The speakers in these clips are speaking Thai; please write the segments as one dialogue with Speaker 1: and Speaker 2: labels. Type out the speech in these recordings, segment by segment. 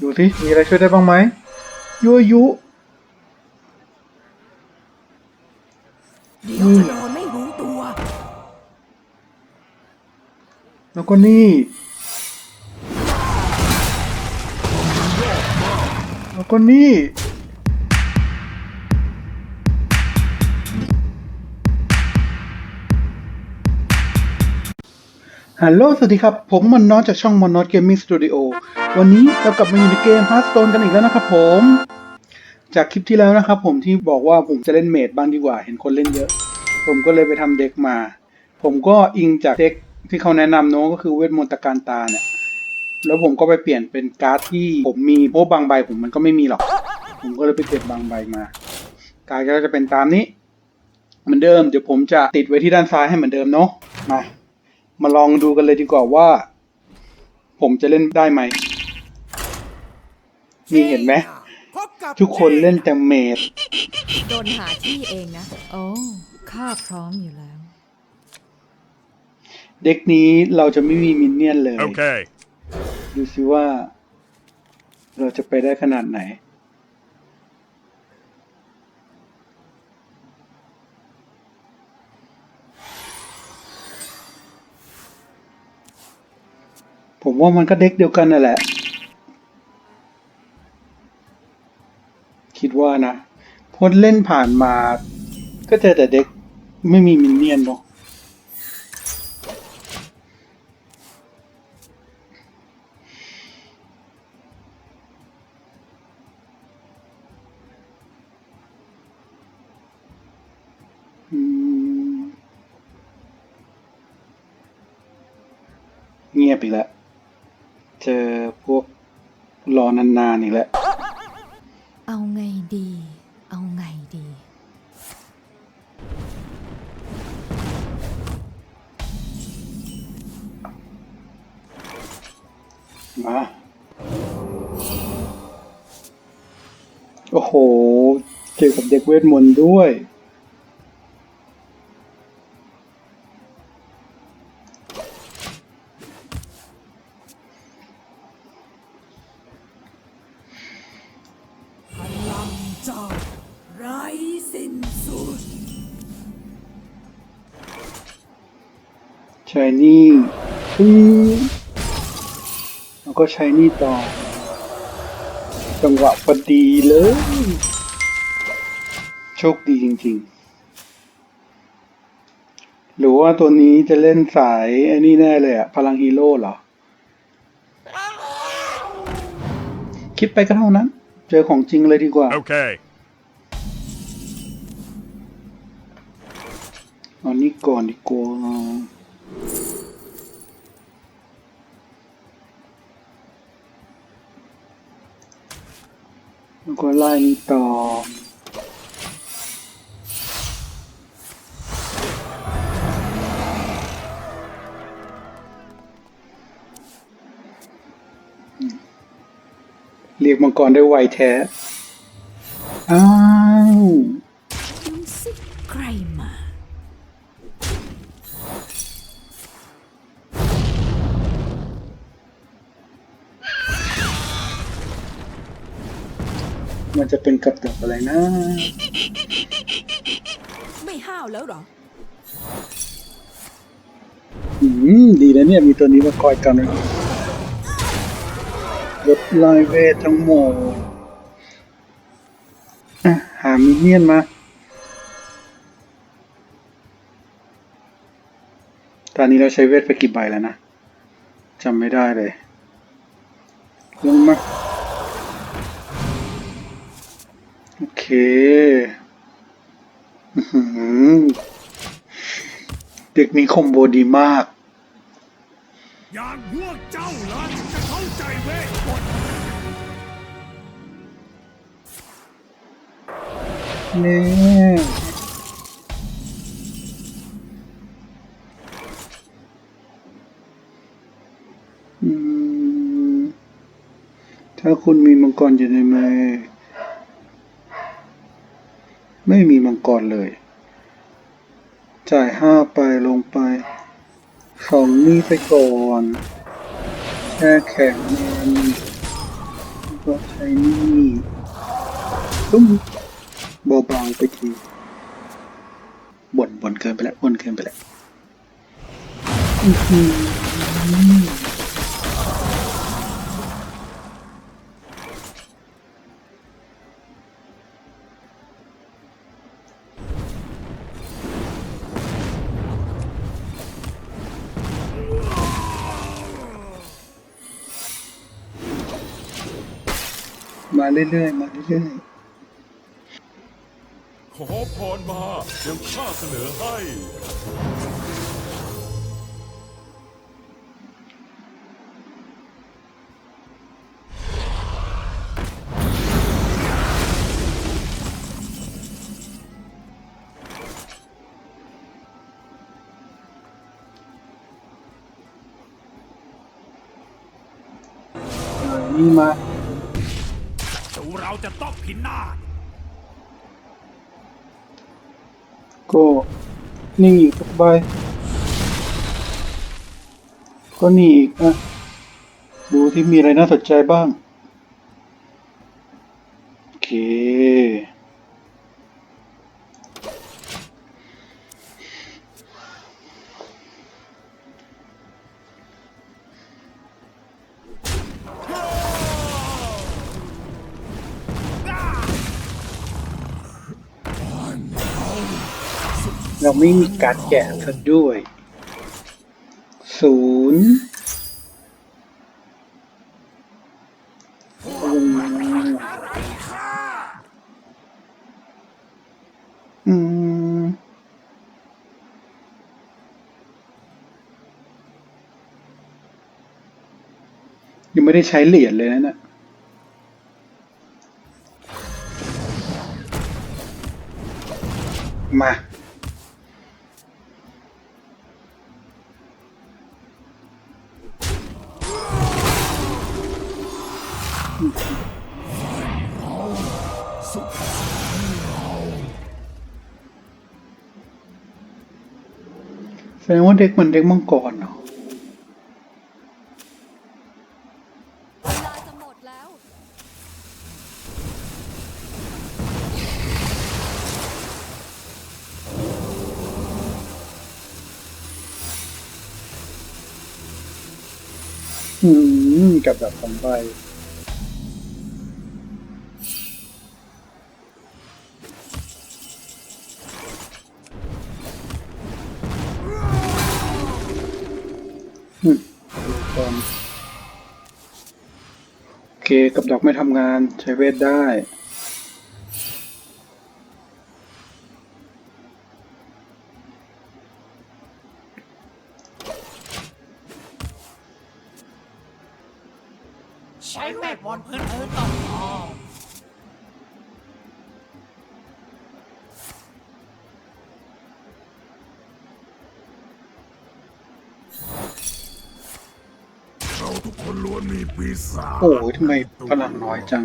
Speaker 1: ดูสิมีอะไรช่วยได้บ้างไหมยั่วยุ
Speaker 2: เดี๋ยวจะโดนไม่รู้ตัว
Speaker 1: แล้วก็นี่ แล้วก็นี่ฮัลโหล สวัสดีครับ ผมมอนนอตจากช่องมอนนอตเกมมิ่งสตูดิโอ วันนี้เรากลับมาอยู่ในเกม h าร์ s สโตนกันอีกแล้วนะครับผม จากคลิปที่แล้วนะครับผมที่บอกว่าผมจะเล่นเมดบ้างดีกว่า เห็นคนเล่นเยอะ ผมก็เลยไปทำเด็กมา ผมก็อิงจากเด็กที่เขาแนะนำเนอะก็คือเวทมนต์การตาเนี่ย แล้วผมก็ไปเปลี่ยนเป็นการ์ดที่ผมมีเพราะบางใบผมมันก็ไม่มีหรอก ผมก็เลยไปเก็บบางใบมา การ์ดก็จะเป็นตามนี้เหมือนเดิมเดี๋ยวผมจะติดไว้ที่ด้านซ้ายให้เหมือนเดิมเนาะ มา มาลองดูกันเลยดีกว่าว่า ผมจะเล่นได้ไหม มีเห็นไหม
Speaker 2: พบกับ
Speaker 1: ทุกคนเล่นแต่เมด
Speaker 3: โดนหาที่เองนะ โอ้ข้าพร้อมอยู่แล้ว
Speaker 1: เด็กนี้เราจะไม่มีมินเนี่ยนเลย
Speaker 4: Okay.
Speaker 1: ดูสิว่า เราจะไปได้ขนาดไหน ผมว่ามันก็เด็กเดียวกันนั่นแหละ คิดว่านะพราะเล่นผ่านมา ก็เจอแต่เด็กไม่มีมินเนี่ยนเนาะอืมเงียบอีกแล้ว เจอพวกรอนานๆอีกแล้ว
Speaker 3: เด็
Speaker 1: กเวทมนต์ด้วย
Speaker 2: พลังเจ้าไร้สิ้นสุด
Speaker 1: ชายนี่อืมแล้วก็ใชายนี่ต่อ จังหวะพอดีเลย ชคดีจริง ๆ หรือว่าตัวนี้จะเล่นสายไอ้นี่แน่เลยอะพลังฮีโร่เหรอ คิดไปก็เท่านั้น เจอของจริงเลยดีกว่า
Speaker 4: Okay.
Speaker 1: เอานี้ก่อนดีกว่าแล้วก็ไล่นี้ต่อ เรียกมังกรได้ไวแท้ อ้าว
Speaker 3: ดูสิใครมา
Speaker 1: มันจะเป็นกับดักอะไรนะ
Speaker 2: ไม่ห้าวแล้วเหรอ
Speaker 1: อืม ดีนะเนี่ย มีตัวนี้มาคอยกันเลยล ดลายเวททั้งหมดหามิเนียนมา ตอนนี้เราใช้เวทไปกี่ใบแล้วนะจำไม่ได้เลยลงมาโอเคเด็กนี้คอมโบดีมาก
Speaker 4: อย่างพวกเจ้าล่ะจะเข้า น่
Speaker 1: อืมถ้าคุณมีมังกรอยู่ในมือไม่มีมังกรเลย จ่ายห้าไปลงไปสองนี่ไปก่อนแช่แข็งมันก็ใช้นี่ตุ้ม เบาๆไปทีบ่นบ่นเกินไปแล้วบ่นเกินไปแล้วอือหือมาเรื่อยๆ มาเรื่อย
Speaker 4: ขอพ รมา เดี๋ยวข้าเสนอให้
Speaker 1: ๆเออนี่มา
Speaker 4: ดูเราจะต้องพินาศ
Speaker 1: ก็นี่อีกสักใบ ก็นี่อีกนะ ดูที่มีอะไรน่าสนใจบ้าง โอเค ไม่มีการแกะซะด้วยศูนย์อืมยังไม่ได้ใช้เหรียญเลยนะเนี่ยมา ดงว่าเด็กมันเด็กมังกรเนาะอืมกับแบบสองใบ โอเค กับดอกไม่ทำงานใช้เวทได้ โอ้ยทำไมพลังน้อยจัง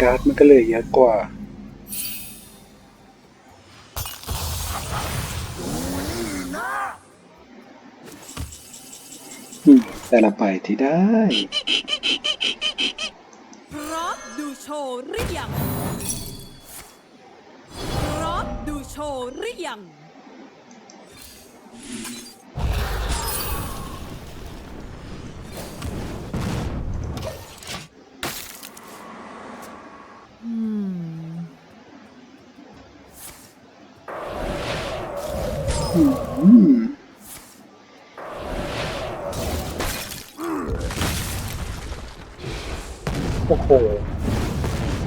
Speaker 1: การ์ดมันก็เลยเยอะกว่า แต่ละไปที่ได้
Speaker 2: พร้อมดูโชว์หรือยัง โชว์หรือยัง
Speaker 3: อืม
Speaker 1: อืมโอ้โห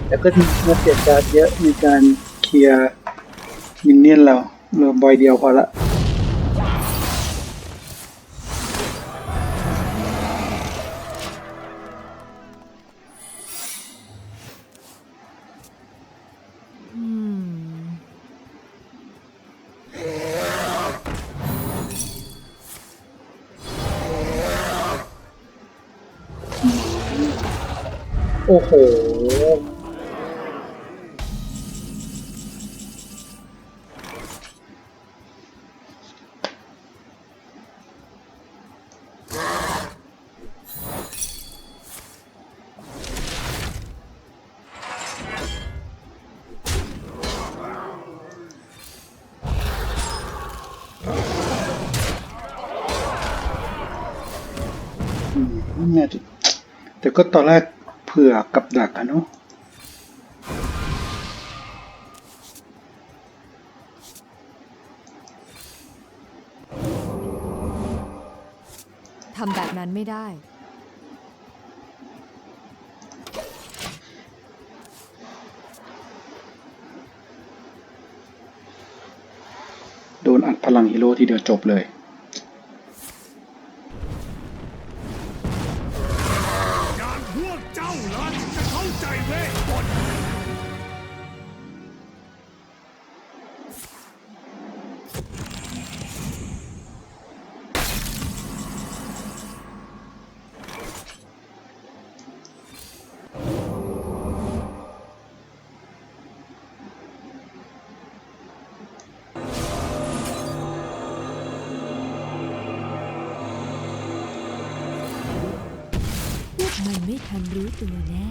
Speaker 1: แล้วก็มาเสียการเยอะในการเคลียร์ มินเนี่ยนเราเหลือบอยเดียวพอละ
Speaker 3: อืม
Speaker 1: โอ้โห ก็ตอนแรกเผื่อกับดักอะเนาะ
Speaker 3: ทำแบบนั้นไม่ได้
Speaker 1: โดนอัดพลังฮีโร่ทีเดียวจบเลย
Speaker 4: มัน
Speaker 3: ไม่ทันรู้ตัวแน่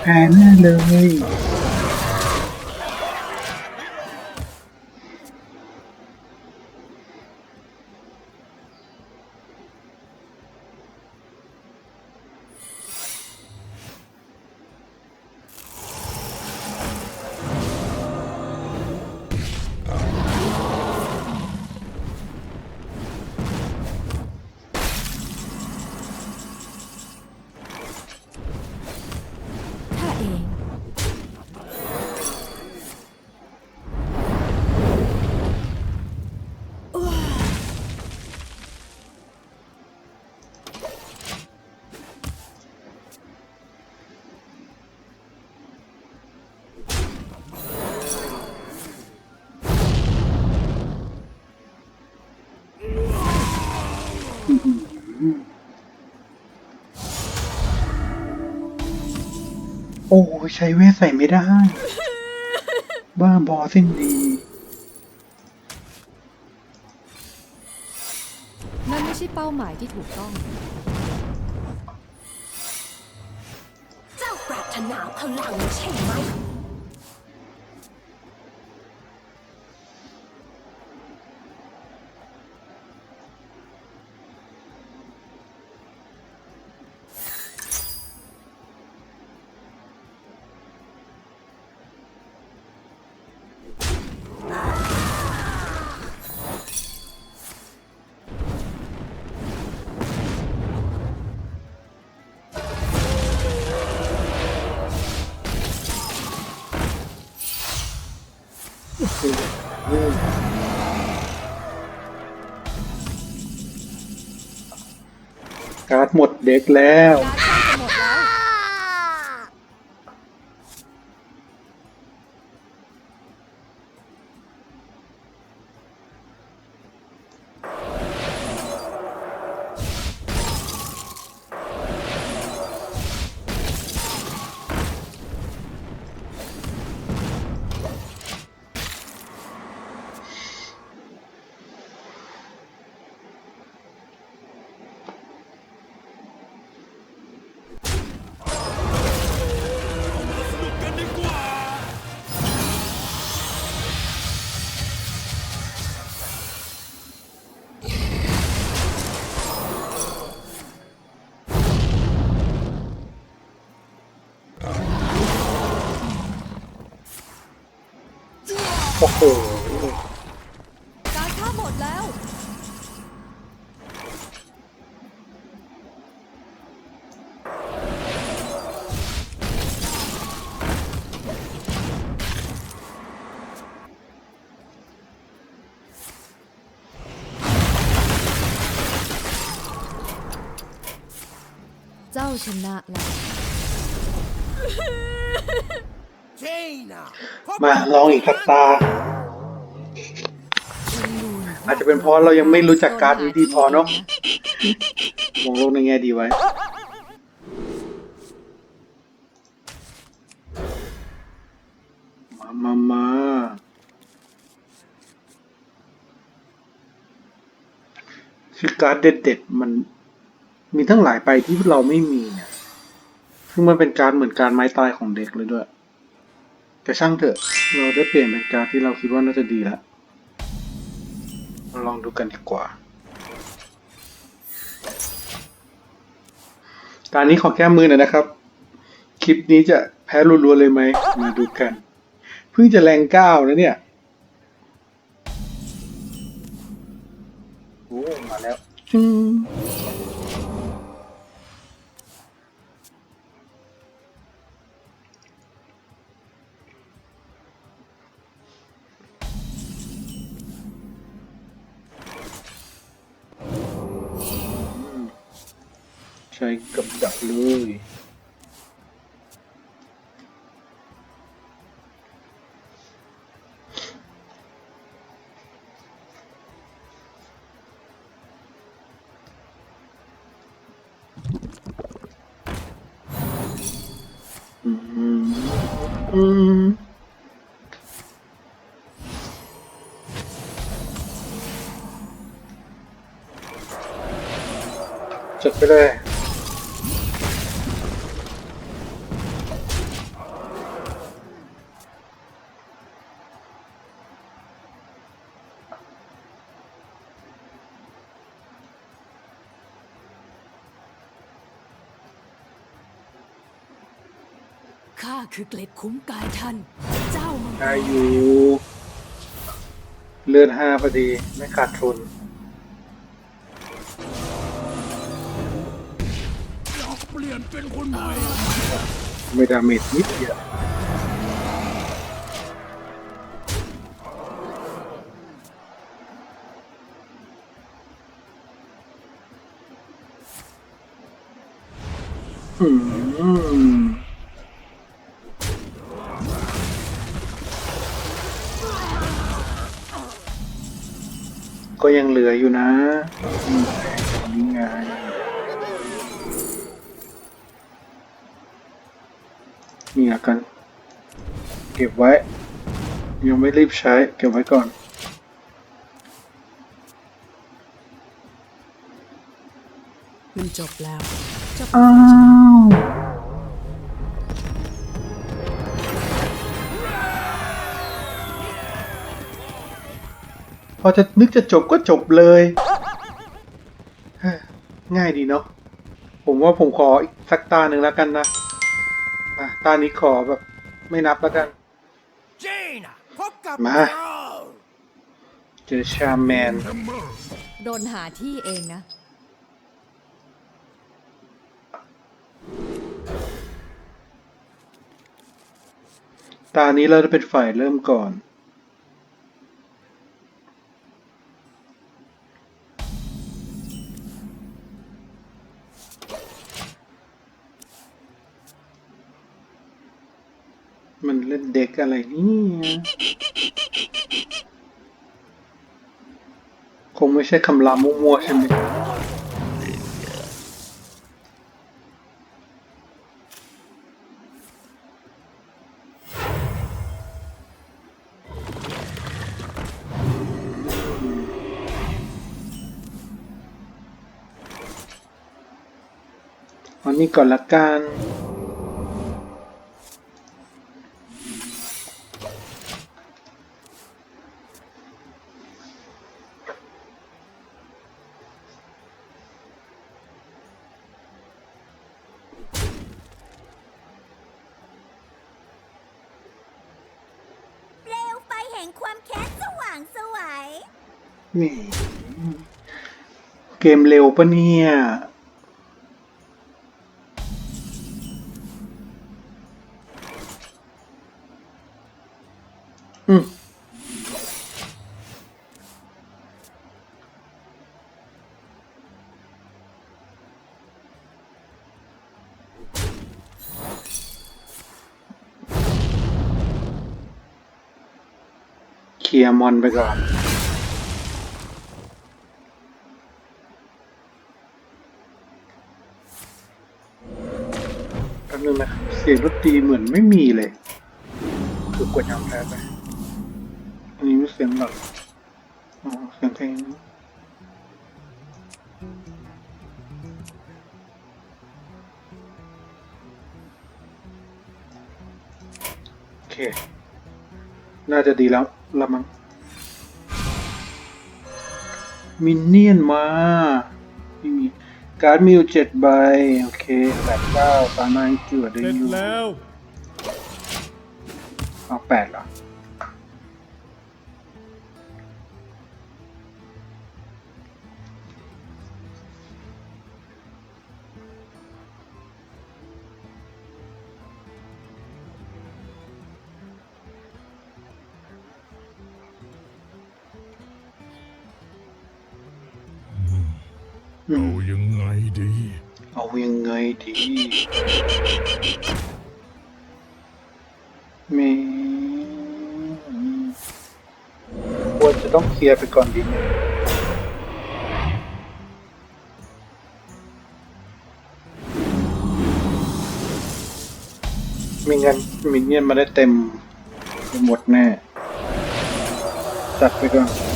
Speaker 1: แพ้แน่เลย
Speaker 3: อ้
Speaker 1: ยใช้เวทใส่ไม่ได้ บ้าบอสิ้นดี
Speaker 3: นั่นไม่ใช่เป้าหมายที่ถูกต้อง
Speaker 5: เจ้าปรารถนาพลังใช่ไหม
Speaker 1: เล็
Speaker 3: กแล้ว เจ้าชนะแล้ว
Speaker 1: มาลองอีกสักตา อาจจะเป็นเพราะเรายังไม่รู้จักการ์ดนี้ดีพอเนอะมองโลกในแง่ดีไว้ มามามาคือการ์ดเด็ดๆมัน มีทั้งหลายใบที่เราไม่มีเนี่ยซึ่งมันเป็นการเหมือนการไม้ตายของเด็กเลยด้วย แต่ช่างเถอะ เราได้เปลี่ยนเป็นการที่เราคิดว่าน่าจะดีแล้วมาลองดูกันดีกว่า การนี้ขอแก้มือหน่อยนะครับ คลิปนี้จะแพ้รัวๆเลยไหม มาดูกัน เพิ่งจะแรงก้าแล้วเนี่ยโอ้มาแล้ว ช้กับดักเลยอืมอืมจัดไปเลย
Speaker 2: ข้า คือเกล็ดคุ้มกายท่าน เจ้ามังก
Speaker 1: ได้
Speaker 2: ร
Speaker 1: อยู่เลือดห้าพอดีไม่ขาดทุน
Speaker 4: อยากเปลี่ยนเป็นคนใหม่
Speaker 1: ไม่ดาเมจนิดเดียวอืม ก็ยังเหลืออยู่นะอืมนี่ไงนี่ละกัน เก็บไว้ ยังไม่รีบใช้ เก็บไว้ก่อน
Speaker 2: มันจบแล้วเจ้า
Speaker 1: อ้าว พอจะนึกจะจบก็จบเลยเฮ้ยง่ายดีเนาะ ผมว่าผมขออีกสักตาหนึ่งแล้วกันนะอะตานี้ขอแบบ ไม่นับแล้วกัน
Speaker 4: เจน่ะพบกับ
Speaker 1: มา
Speaker 4: เรา
Speaker 1: เจอชาแมน
Speaker 4: เสมอ
Speaker 3: โดนหาที่เองนะ
Speaker 1: ตานี้เราจะเป็นฝ่ายเริ่มก่อนมัน เล่นเด็กอะไรนี่คงไม่ใช่คำรามมั่วๆใช่ไหมอันนี้ก่อนละกัน
Speaker 5: เปลวไฟแห่งความแค้นสว่างไสวย
Speaker 1: นี่ เกมเร็วปะเนี่ย อืมเคลียร์มอนไปก่อน นึงนะ เสียงดนตรีเหมือนไม่มีเลย คือกดยางแพ้ไปอันนี้เสียงหลักเสียงเพลงโอเค น่าจะดีแล้วละมั้งมินเนี่ยนมา การ์ดมีอยู่เจ็ดใบ โอเคแปดเก้าสามารถเจือได้
Speaker 4: เสร็จ
Speaker 1: อยู่
Speaker 4: แล้ว
Speaker 1: เอาแปดเหรอ
Speaker 4: เอายังไงดี
Speaker 1: เอายังไงดีมีควรจะต้องเคลียร์ไปก่อนดีไหมไม่งั้นมินเนี่ยนมาได้เต็มหมดแน่ จัดไปก่อน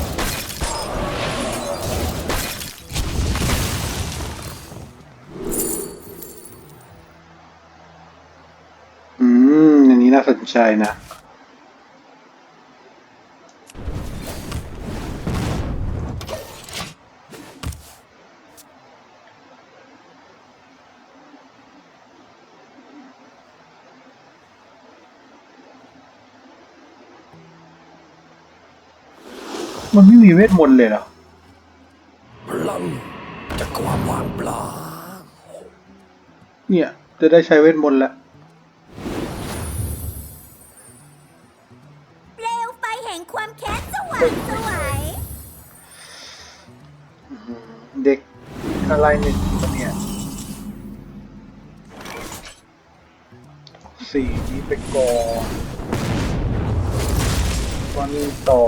Speaker 1: ใจนะ มันไม่มีเวทมนต์เลยเหรอ
Speaker 4: พลังจากความว่างเปล่า
Speaker 1: เนี่ย จะได้ใช้เวทมนต์แล้ว อะไรหนึ่งเนี่ยสี่นี้ไปก่อนวันนี้ต่อ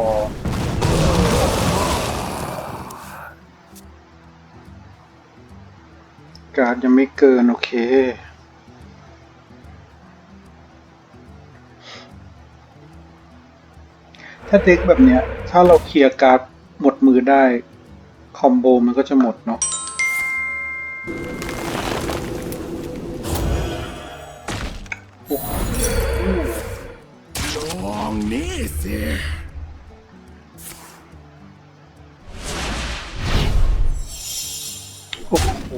Speaker 1: การยังไม่เกิน โอเค ถ้าเด็กแบบเนี้ย ถ้าเราเคลียร์การ์ดหมดมือได้ คอมโบมันก็จะหมดเนาะ
Speaker 4: ลองนี่สิ
Speaker 1: โอ้โห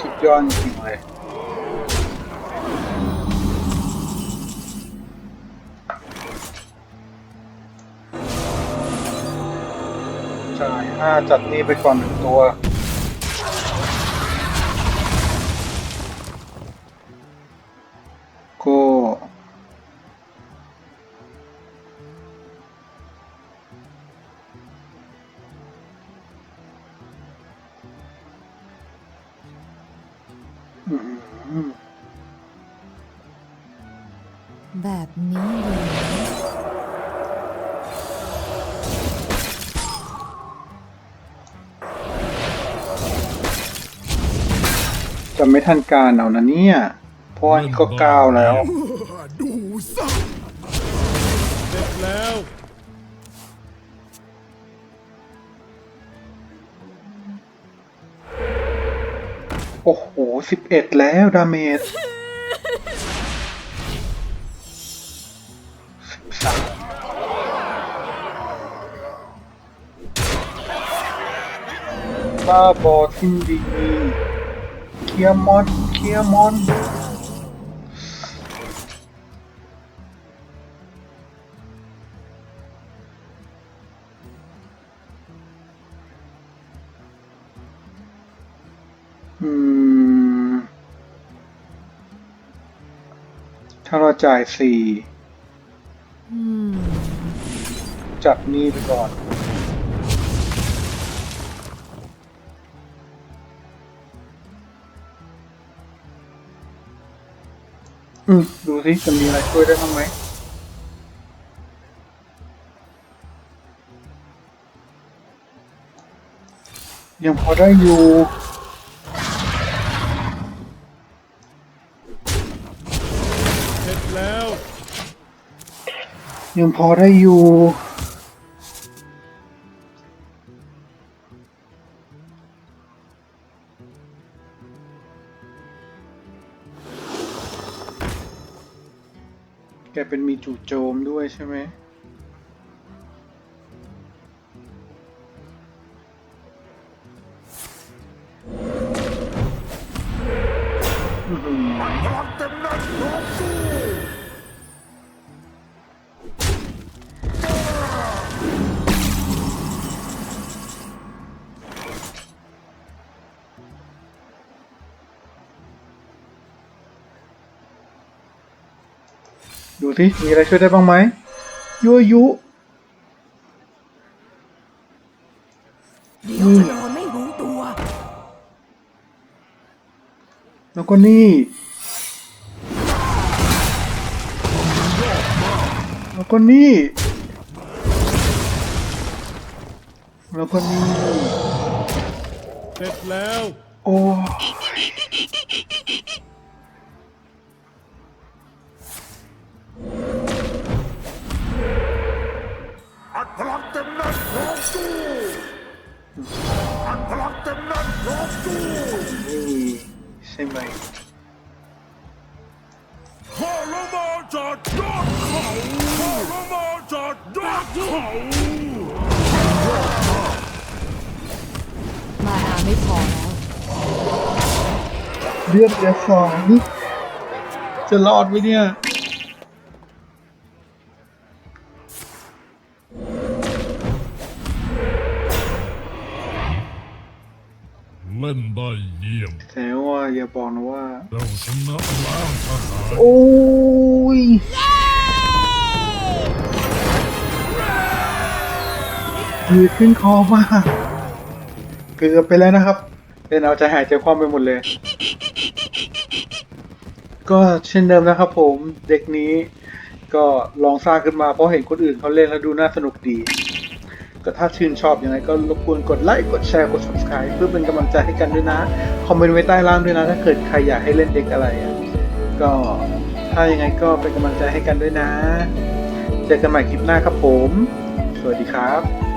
Speaker 1: สุดยอดจริงเลยจ่ายห้าจัดนี่ไปก่อนหนึ่งตัว
Speaker 3: แบบนี้เลย
Speaker 1: จะไม่ทันการเอานะเนี่ยเพราะว่านี่ก็ก้าวแล้ว
Speaker 4: สิ
Speaker 1: บเอ็ดแล้วดาเมจสิบสามบ้าบอทินดีเคียร์มอนเคียร์มอน จ่ายสี่จัดนี่ไปก่อน อืม ดูสิจะมีอะไรช่วยได้บ้างไหมยังพอได้อยู่ ยังพอได้อยู่แกเป็นมีจู่โจมด้วยใช่ไหม
Speaker 4: สิ
Speaker 1: มีอะไรช่วยได้บ้างไหมยั่วยุ
Speaker 2: เดี๋ยวจะโดนไม่รู้ตัว
Speaker 1: แล้วก็นี่ แล้วก็นี่ แล้วก็นี่
Speaker 4: เสร็จแล้ว
Speaker 1: โอ้
Speaker 4: เต็มแน่นพร้อมสู้อัดพลังเต็มแน่นพร้อมสู้
Speaker 1: นี่ใช่ไหม
Speaker 4: ข้าละมาจากยอดเขาข้าละมาจากยอดเขา
Speaker 3: มานาไม่พอแล้ว
Speaker 1: เลือดเหลือสองจะรอดไหมเนี่ย
Speaker 4: ได้เยี่ยม
Speaker 1: แต่ว่าอย่าบอกนะว่า
Speaker 4: เราชนะล้างทหาร
Speaker 1: โอ้ยยืดขึ้นคอมากเกือบไปแล้วนะครับเป็นเอาใจหายใจความไปหมดเลย ก็เช่นเดิมนะครับผมเด็กนี้ก็ลองสร้างขึ้นมาเพราะเห็นคนอื่นเขาเล่นแล้วดูน่าสนุกดี ก็ถ้าชื่นชอบอยังไงก็รบกวนกดไลค์กดแชร์กด subscribe เพื่อเป็นกำลังใจให้กันด้วยนะ คอมเมนต์ไว้ใต้ล่างด้วยนะ ถ้าเกิดใครอยากให้เล่นเด็กอะไรอะก็ถ้ายังไงก็เป็นกำลังใจให้กันด้วยนะ เจอกันใหม่คลิปหน้าครับผม สวัสดีครับ